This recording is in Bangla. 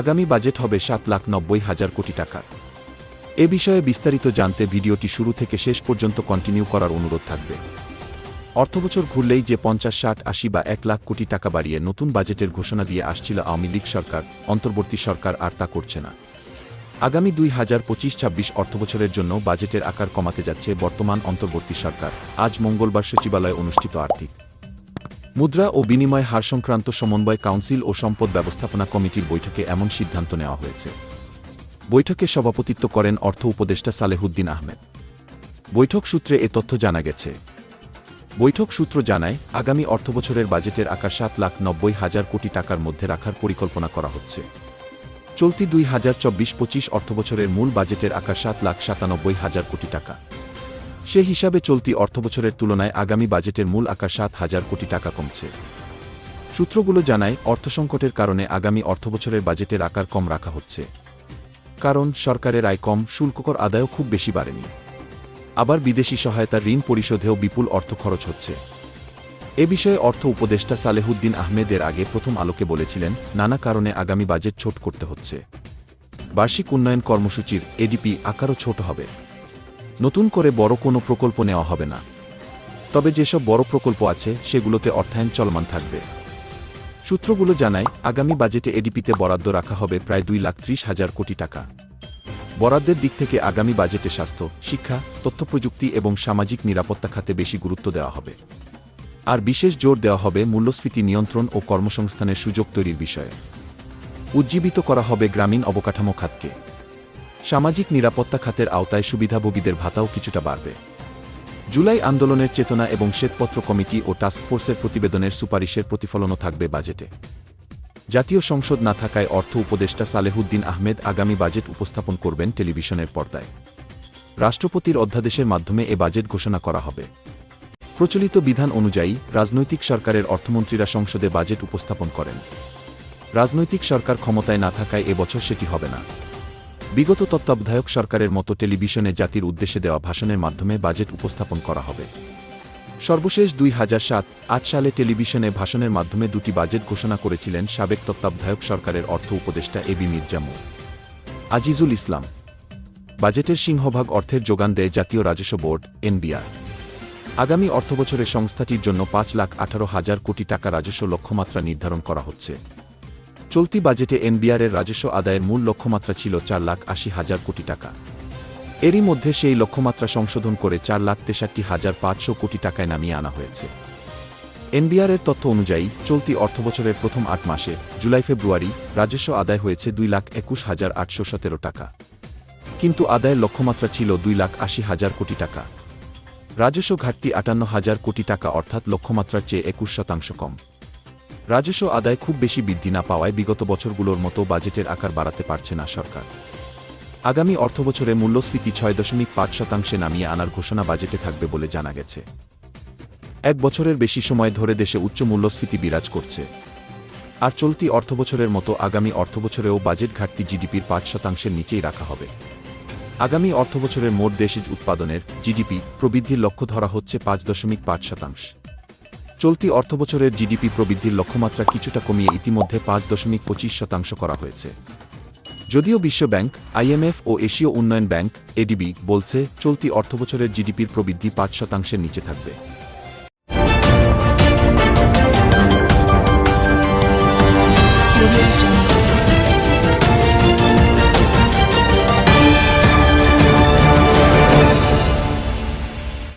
আগামী বাজেট হবে সাত লাখ নব্বই হাজার কোটি টাকার এ বিষয়ে বিস্তারিত জানতে ভিডিওটি শুরু থেকে শেষ পর্যন্ত কন্টিনিউ করার অনুরোধ থাকবে। অর্থবছর ঘুরলেই যে পঞ্চাশ, ষাট, আশি বা এক লাখ কোটি টাকা বাড়িয়ে নতুন বাজেটের ঘোষণা দিয়ে আসছিল আওয়ামী লীগ সরকার, অন্তর্বর্তী সরকার আর তা করছে না। আগামী দুই হাজার পঁচিশ, ছাব্বিশ অর্থবছরের জন্য বাজেটের আকার কমাতে যাচ্ছে বর্তমান অন্তর্বর্তী সরকার। আজ মঙ্গলবার সচিবালয়ে অনুষ্ঠিত আর্থিক মুদ্রা ও বিনিময় হার সংক্রান্ত সমন্বয় কাউন্সিল ও সম্পদ ব্যবস্থাপনা কমিটির বৈঠকে এমন সিদ্ধান্ত নেওয়া হয়েছে। বৈঠকে সভাপতিত্ব করেন অর্থ উপদেষ্টা সালেহুদ্দিন আহমেদ। বৈঠক সূত্রে এ তথ্য জানা গেছে। বৈঠক সূত্র জানায়, আগামী অর্থবছরের বাজেটের আকার সাত লাখ নব্বই হাজার কোটি টাকার মধ্যে রাখার পরিকল্পনা করা হচ্ছে। চলতি দুই হাজার চব্বিশ পঁচিশ অর্থবছরের মূল বাজেটের আকার সাত লাখ সাতানব্বই হাজার কোটি টাকা। সে হিসাবে চলতি অর্থবছরের তুলনায় আগামী বাজেটের মূল আকার সাত হাজার কোটি টাকা কমছে। সূত্রগুলো জানায় অর্থসংকটের কারণে আগামী অর্থবছরের বাজেটের আকার কম রাখা হচ্ছে। কারণ সরকারের আয় কম, শুল্ককর আদায়ও খুব বেশি বাড়েনি। আবার বিদেশি সহায়তার ঋণ পরিশোধেও বিপুল অর্থ খরচ হচ্ছে। এ বিষয়ে অর্থ উপদেষ্টা সালেহুদ্দিন আহমেদের আগে প্রথম আলোকে বলেছিলেন, নানা কারণে আগামী বাজেট ছোট করতে হচ্ছে। বার্ষিক উন্নয়ন কর্মসূচির এডিপি আকারও ছোট হবে। নতুন করে বড় কোনো প্রকল্প নেওয়া হবে না। তবে যেসব বড় প্রকল্প আছে, সেগুলোতে অর্থায়ন চলমান থাকবে। সূত্রগুলো জানায়, আগামী বাজেটে এডিপিতে বরাদ্দ রাখা হবে প্রায় দুই লাখ ত্রিশ হাজার কোটি টাকা। বরাদ্দের দিক থেকে আগামী বাজেটে স্বাস্থ্য, শিক্ষা, তথ্যপ্রযুক্তি এবং সামাজিক নিরাপত্তা খাতে বেশি গুরুত্ব দেওয়া হবে। আর বিশেষ জোর দেওয়া হবে মূল্যস্ফীতি নিয়ন্ত্রণ ও কর্মসংস্থানের সুযোগ তৈরির বিষয়ে। উজ্জীবিত করা হবে গ্রামীণ অবকাঠামো খাতকে। সামাজিক নিরাপত্তা খাতের আওতায় সুবিধাভোগীদের ভাতাও কিছুটা বাড়বে। জুলাই আন্দোলনের চেতনা এবং শ্বেতপত্র কমিটি ও টাস্কফোর্সের প্রতিবেদনের সুপারিশের প্রতিফলনও থাকবে বাজেটে। জাতীয় সংসদ না থাকায় অর্থ উপদেষ্টা সালেহুদ্দিন আহমেদ আগামী বাজেট উপস্থাপন করবেন টেলিভিশনের পর্দায়। রাষ্ট্রপতির অধ্যাদেশের মাধ্যমে এ বাজেট ঘোষণা করা হবে। প্রচলিত বিধান অনুযায়ী, রাজনৈতিক সরকারের অর্থমন্ত্রীরা সংসদে বাজেট উপস্থাপন করেন। রাজনৈতিক সরকার ক্ষমতায় না থাকায় এবছর সেটি হবে না। বিগত তত্ত্বাবধায়ক সরকারের মতো টেলিভিশনে জাতির উদ্দেশ্যে দেওয়া ভাষণের মাধ্যমে বাজেট উপস্থাপন করা হবে। সর্বশেষ দুই হাজার সাত আট সালে টেলিভিশনে ভাষণের মাধ্যমে দুটি বাজেট ঘোষণা করেছিলেন সাবেক তত্ত্বাবধায়ক সরকারের অর্থ উপদেষ্টা এবি মির্জামু আজিজুল ইসলাম। বাজেটের সিংহভাগ অর্থের যোগান দেয় জাতীয় রাজস্ব বোর্ড এনবিআর আগামী অর্থবছরে সংস্থাটির জন্য পাঁচ লাখ আঠারো হাজার কোটি টাকা রাজস্ব লক্ষ্যমাত্রা নির্ধারণ করা হচ্ছে। চলতি বাজেটে এনবিআরের রাজস্ব আদায়ের মূল লক্ষ্যমাত্রা ছিল চার লাখ আশি হাজার কোটি টাকা। এরই মধ্যে সেই লক্ষ্যমাত্রা সংশোধন করে চার লাখ তেষট্টি হাজার পাঁচশো কোটি টাকায় নামিয়ে আনা হয়েছে। এনবিআরের তথ্য অনুযায়ী, চলতি অর্থবছরের প্রথম আট মাসে জুলাই ফেব্রুয়ারি রাজস্ব আদায় হয়েছে দুই লাখ একুশ হাজার আটশো সতেরো টাকা। কিন্তু আদায়ের লক্ষ্যমাত্রা ছিল দুই লাখ আশি হাজার কোটি টাকা। রাজস্ব ঘাটতি আটান্ন হাজার কোটি টাকা অর্থাৎ লক্ষ্যমাত্রার চেয়ে একুশ শতাংশ কম। রাজস্ব আদায় খুব বেশি বৃদ্ধি না পাওয়ায় বিগত বছরগুলোর মতো বাজেটের আকার বাড়াতে পারছে না সরকার। আগামী অর্থবছরে মূল্যস্ফীতি ছয় দশমিক পাঁচ শতাংশে নামিয়ে আনার ঘোষণা বাজেটে থাকবে বলে জানা গেছে। এক বছরের বেশি সময় ধরে দেশে উচ্চ মূল্যস্ফীতি বিরাজ করছে। আর চলতি অর্থবছরের মতো আগামী অর্থবছরেও বাজেট ঘাটতি জিডিপির পাঁচ শতাংশের নিচেই রাখা হবে। আগামী অর্থবছরের মোট দেশজ উৎপাদনের জিডিপি প্রবৃদ্ধির লক্ষ্য ধরা হচ্ছে পাঁচ দশমিক পাঁচ শতাংশ। চলতি অর্থবছরের জিডিপি প্রবৃদ্ধির লক্ষ্যমাত্রা কিছুটা কমিয়ে ইতিমধ্যে পাঁচ দশমিক পঁচিশ শতাংশ করা হয়েছে। যদিও বিশ্বব্যাংক আইএমএফ ও এশীয় উন্নয়ন ব্যাংক, এডিবি, বলছে, চলতি অর্থবছরের জিডিপির প্রবৃদ্ধি পাঁচ শতাংশের নিচে থাকবে।